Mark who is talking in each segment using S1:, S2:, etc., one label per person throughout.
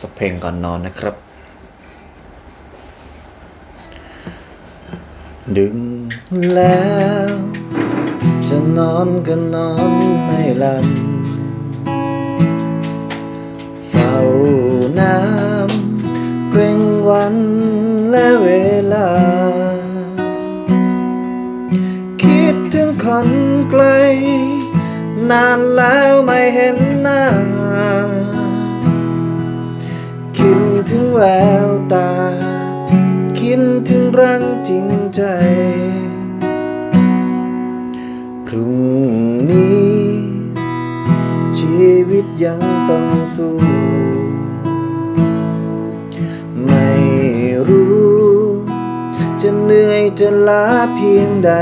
S1: สักเพลงก่อนนอนนะครับ ดึงแล้ว จะนอนก็นอนไม่หลับเฝ้าน้ำเกรงวันและเวลา คิดถึงคนไกล นานแล้วไม่เห็นหน้า แววตา คิดถึงรังจริงใจ พรุ่งนี้ ชีวิตยังต้องสู้ ไม่รู้ จะเหนื่อยจะล้าเพียงใด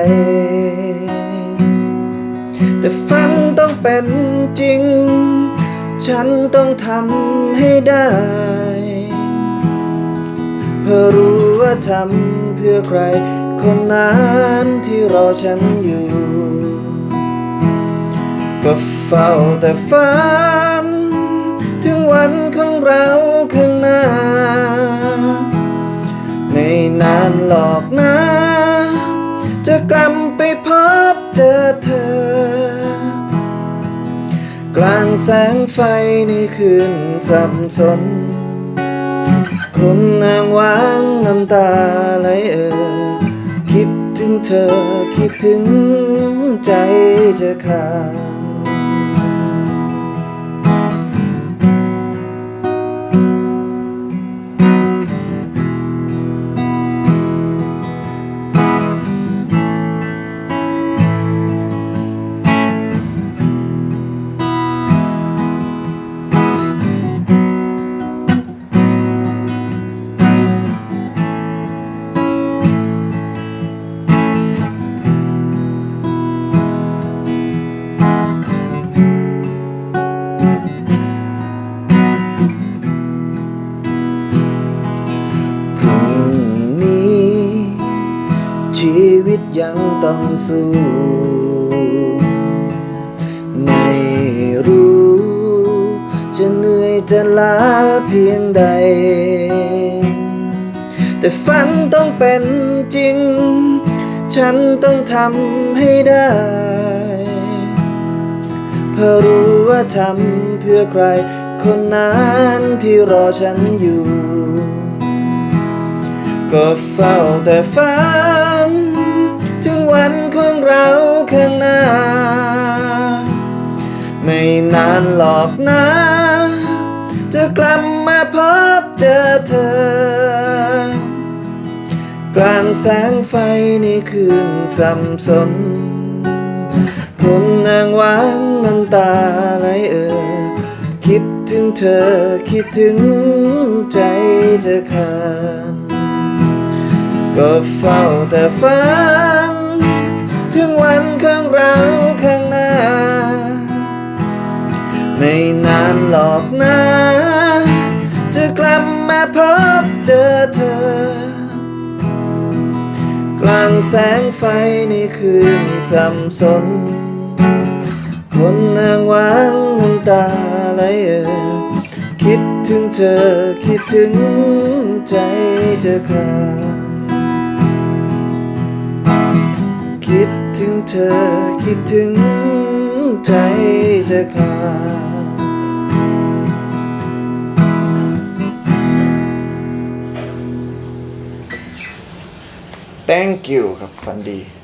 S1: แต่ฝันต้องเป็นจริง ฉันต้องทำให้ได้ เพื่อรู้ว่าทำเพื่อใคร คนนั้นที่รอฉันอยู่ ก็เฝ้าแต่ฝัน ถึงวันของเราข้างหน้า ไม่นานหรอกนะ จะกลับไปพบเจอเธอ กลางแสงไฟในคืนสับสน คนนางวางน้ำตาไหลเอ่อคิดถึงเธอคิดถึงใจจะขาด ตยังต้องสู้ ไม่รู้ จะเหนื่อยจะล้าเพียงใด แต่ฝันต้องเป็นจริง ฉันต้องทำให้ได้เพื่อรู้ว่าทำเพื่อใคร คนนั้นที่รอฉันอยู่ ก็เฝ้าแต่ฝัน ข้างหน้า ไม่นานหรอกนะ จะกลับมาพบเจอเธอ กลางแสงไฟในคืนสับสนคนนางวางน้ำตาไหลเอ่อคิดถึงเธอคิดถึงใจจะขาดก็เฝ้าแต่ฝัน ถึงวันของเราข้างหน้า ไม่นานหรอกนะจะกลับมาพบเจอเธอ กลางแสงไฟในคืนสับสน คนนางวางน้ำตาไหลเออคิดถึงเธอคิดถึงใจจะขาดคิด ถึงเธอคิดถึงใจจะขาด thank you ครับฟันดี